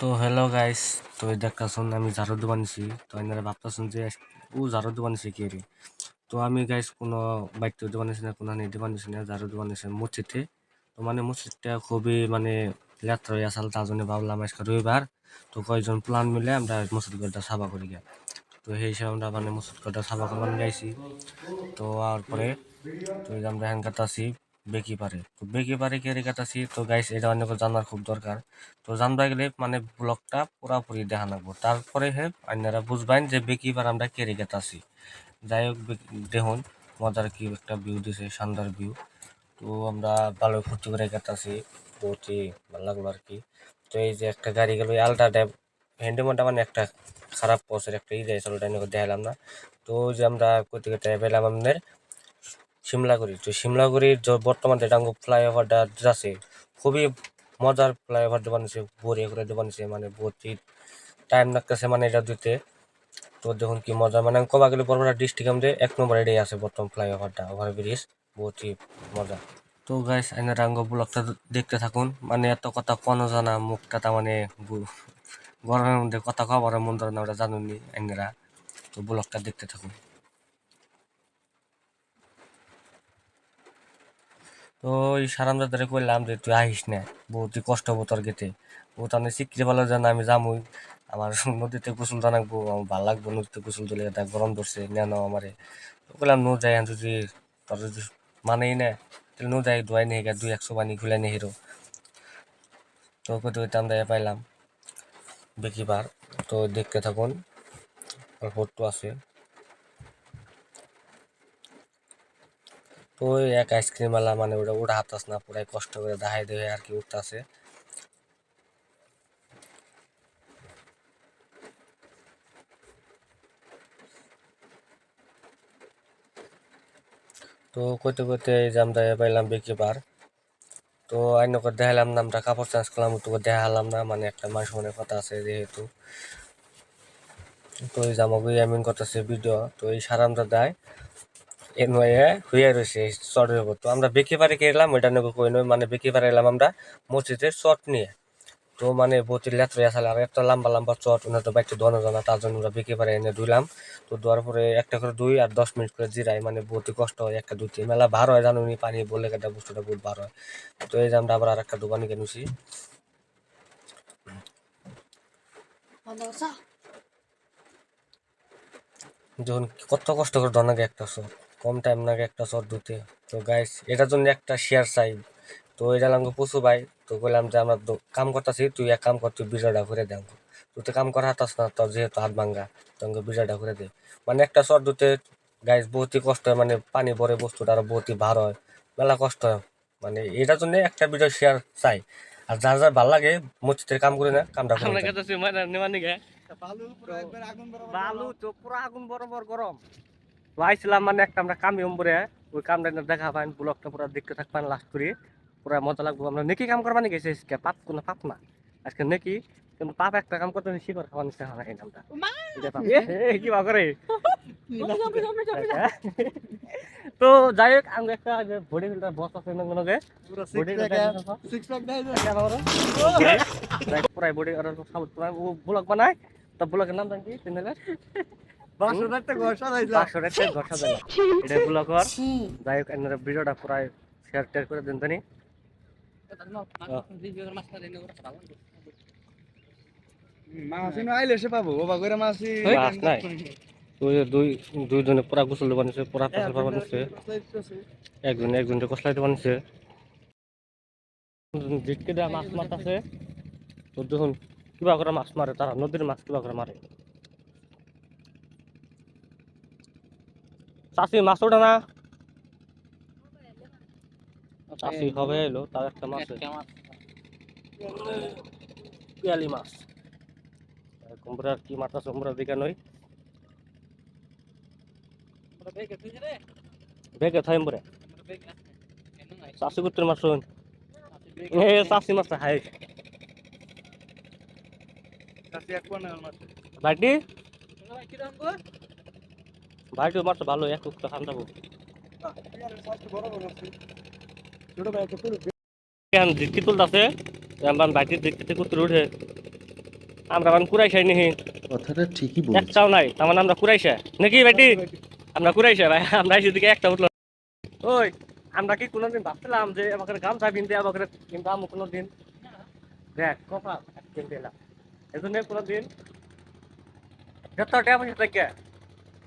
তো hello guys তো দেখতেছুন আমি ঝাড়ু বানিয়েছি তো এনারা ভাবতেছুন যে ও ঝাড়ু বানিয়েছে কে রে? তো আমি গাইস কোনো বাইকতে বানিয়েছি না, কোনো বানিয়েছি না, ঝাড়ু বানিয়েছি মসজিদে। তো মানে মসজিদটা খুবই মানে লেত্র হয়ে আসল, তার জন্য ভাবলাম আজকে রবিবার, তো কয়েকজন প্ল্যান মিলে আমরা মসজিদ ঘরটা সাফা করি গিয়া। তো সেই হিসাবে আমরা মানে মসজিদ ঘরটা সাফা করবার যাইছি তো আর পরে তো আমরা হ্যান কাটাছি বেকি পারে। তো বেকি পারে কে কাটাছি তো গাইস এটা অনেক জানার খুব দরকার। তো জানবা গেলে মানে ব্লগটা পুরাপুরি দেখা লাগবো। তারপরে হে আপনারা বুঝবেন যে বেকি পার আমরা কে কাটাছি যাই হোক দেখুন, মজার কি একটা ভিউ দিছে, শানদার ভিউ তো আমরা ভালো ফুর্তি করে কাটাছি বহুতই ভালো লাগল আর কি। তো এই যে একটা গাড়ি গেল আলট্রা ট্যাব হ্যান্ডিমোটা মানে একটা খারাপ পথের একটা ই দিয়েছিল ওটা দেখালাম না। তো যে আমরা থেকে পেলাম আমাদের সিমলাগুড়ি। তো সিমলাগুড়ির যে বর্তমান যেটা ফ্লাইওভারটা আছে, খুবই মজার ফ্লাইওভারটা বানিয়েছে বড়িয়া করে বানিয়েছে মানে বহুতই টাইম লাগতেছে মানে এটা দিতে। তো দেখুন কি মজা মানে কবা গেলে বরপেটা ডিস্ট্রিক্ট আমাদের এক নম্বর এটাই আছে বর্তমান ফ্লাইওভারটা ওভার ব্রিজ বহুতই মজা। তো গাইস আইনার আঙ্গ ব্লগটা দেখতে থাকুন মানে এত কথা কোনো জানা, মুখটা তা মানে গরমের মধ্যে কথা কবার মন ধরে না, ওটা জানুনি আইনারা তো ব্লগটা দেখতে থাকুন। তো ওই সারামদাদারে কইলাম যে, তুই আহিস না বহুতই কষ্ট হব তোর গেতে ও তাহলে শিখতে পারল যে না আমি যামুই। আমার নদীতে গোসল জানাকবো আমার ভালো লাগবো নদীতে গোসল দিলে এটা গরম ধরছে নেন আমারে। তো কইলাম, নো যাই যদি তোর যদি মানেই না, তাহলে নো যাই ধোয়াই নিয়ে দুই একশো পানি খুলে নিয়ে হিরো। তো কইতে কইতে আমরা পাইলাম। বেকিবার, তো দেখতে থাকুন, অল্প একটু আছে। তো এক আইসক্রিম আলা মানে ওটা ওটা হাতাস না, পুরাই কষ্ট করে দাহাই দেবে আর কি উঠতাছে। তো কইতে কইতে এই যে আমরা পাইলাম বেকিবার, তো আইন করে দেখালাম না আমরা কাপড় চেঞ্জ করলাম তো দেখালাম না মানে একটা মানুষ মনে কথা আছে যেহেতু। তো এই জামাগুই এমন করতেছে ভিডিও তো এই সারামটা দেয় নয়ে হইয়া রয়েছে চটের উপর তো আমরা বেঁকে পারে এলাম ওইটা নেব কই নয় মানে বেঁকে পারে এলাম আমরা মসজিদের চট নিয়ে। তো মানে বহুতই লেত্র আসলে আর এত লম্বা লম্বা চট ওনার তো বাইকটা ধোয়ানো জানা তার জন্য আমরা বেঁকে পারে এনে ধুইলাম। তো ধোয়ার পরে একটা করে দুই আর দশ মিনিট করে জিরাই মানে বহুতই কষ্ট হয় একটা দুটি মেলা বার হয় জানো পানি বলে একটা বস্তুটা বহুত বার হয়। তো এই যে আমরা আবার আর একটা দোকানে কিনেছি যখন কত কষ্ট করে ধনাকে একটা শট কম টাইম নাগে একটা শট ধুতে তো গাইস এটার জন্য একটা শেয়ার চাই। তো এটা আমাকে পশু ভাই তো বললাম যে আমরা কাম করতেছি তুই এক কাম কর তুই বিজয়টা করে দেন তুই তো কাম করা হাতাস না তোর যেহেতু হাত ভাঙ্গা তোকে বিজয়টা করে দে। মানে একটা শট ধুতে গাইস বহুতই কষ্ট হয় মানে পানি ভরে বস্তুটা আরও বহুতই ভার হয় মেলা কষ্ট হয়। মানে এটার জন্য একটা ভিডিও শেয়ার চাই। আর যার যার ভালো লাগে মসজিদের কাম করে না কামটা করে মানে মানে গে বালু পুরো একবার আগুন বরাবর বালু তো পুরো আগুন বরাবর গরম। লাইছিলাম মানে একটা আমরা কামি উম্বরে ওই কামটা দেখা পাইন ব্লগটা পুরো দেখতে থাকবেন লাস্ট করে। পুরো মজা লাগবো। আমরা নেকি কাম করবা নাকি আজকে? পাপ কোনো পাপ না। আজকে নেকি কিন্তু পাপ একটা কাম করতে শিকর খাওয়া নিচ্ছে হয় এই নামটা। কি বা করে তো যাই হোক আমরা একটা বডি বিল্ডার বস আছে না কোনো গে? পুরো body six pack six pack দেয় পুরাই বডি সব ও ব্লগ বানায়? তো ব্লগের নাম জানি কি? ভিডিওটা পুরাই শেয়ার টেয়ার করে দেন আইলে সে পাবো বাবা করে মাছ নাই। ওই দুই দুইজনে পুরা গোসল বানিয়েছে পুরা ফসল বানিয়েছে একজন বানিয়েছে জিটকে দেওয়া মাছ মারতাছে। তো দেখুন কিবা করে মাছ মারে তারা নদীর মাছ কিবা করে মারে। চাষি মাছ ওঠে না। চাষি হবে এলো তার একটা মাছ পিয়ালি মাছ। কুমড়ার কি আছে কুমড়ার দিকে নই। বেগে থাইম বরে চাষি করতে মাছ শুন এ চাষি মাছ হাই। কাছে কোণে মাছ ভাইটি ভাইটি ভালো এক উক্ত খান যাব আছে কেন দিক্কি তুলতাছে? আমার বাইটির দিক থেকে উত্তর উঠে। আমরা নিহি। কথাটা ঠিকই বলেছে। একটাও নাই তার মানে আমরা কুড়াইশা নাকি বেটি? আমরা কুড়াইশা ভাই আমরা এসে দিকে একটা উঠল। ওই আমরা কি কোনোদিন ভাবছিলাম যে আমাকে গামছা বিনতে আমাকে কিন্তু আমি কোনোদিন? দেখ কপাল কিনতে এলাম। এই জন্য কোনোদিন। যত টাকা পয়সা থাকে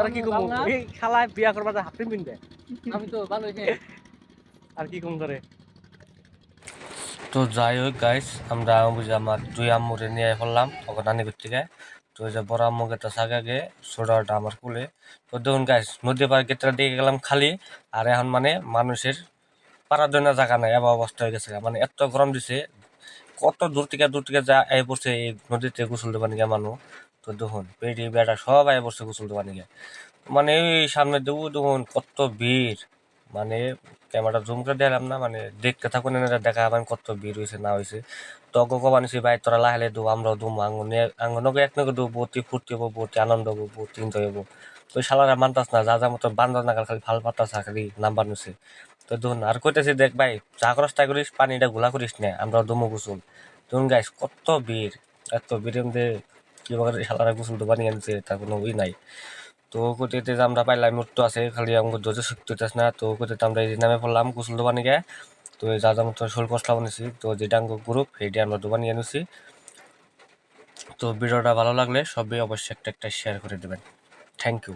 আর কি কম? এই খালায় বিয়া হাতে বুন দেয় আমি তো ভালো আর কি কম করে তো যাই হোক গাইস আমরা বুঝি আমার দুই আম্মুরে নিয়ে ফেললাম ওকে নানি থেকে তো ওই যে বড় আম্মুকে তো সাগাগে ছোটটা আমার কুলে। তো দেখুন গাইস নদী পার গেটটা দিকে গেলাম খালি। আর এখন মানে মানুষের পাড়ার জন্য জায়গা নাই এবার অবস্থা হয়ে গেছে মানে এত গরম দিছে কত দূর থেকে দূর থেকে যা আয় পড়ছে এই নদীতে গোসল দেবার নিয়ে মানুষ। তো দেখুন পেটি বেটা সবাই পড়ছে গোসল দেবার নিয়ে। মানে এই সামনে দেবো, দেখুন, কত ভিড়। মানে ক্যামেরা জুম করে দিলাম না মানে দেখতে থাকুন এনারা দেখা পাবেন কত ভিড় হয়েছে, না হয়েছে। তো গো বানিয়েছি ভাই তোরা লাহেলে দেবো, আমরাও দুম আঙ্গনে আঙ্গনকে এক নগে দেবো বহুতই ফুর্তি হব বহুতই আনন্দ হব বহুত এনজয় হব। তো শালারা মানতাস না, যা যা মতো বান্দর নাগাল খালি ভালো পাতাস খালি নাম্বার নিছে। তো দেখুন, আর কইতেছি, দেখ ভাই করস, তাই করিস, পানিটা গুলা করিস না আমরা দমো গোসল। দেখুন গাইস কত ভিড়, এত ভিড়ের বলে শালারা গোসল তো বানিয়ে আনছে তার কোনো ই নাই। তো কোথাতে যে আমরা পাইলাম মৃত্যু আছে, খালি আমাকে ধৈর্য শক্তি হইতেছে না, তো কোথাতে আমরা এই নামে পড়লাম গোসল দোবানি গে তো যা যা মতো শোল কষলা বানিয়েছি, তো যেটা আমাকে গ্রুপ, সেইটা আমরা দোবানি আনছি। তো ভিডিওটা ভালো লাগলে সবই অবশ্যই একটা একটা শেয়ার করে দেবেন। Thank you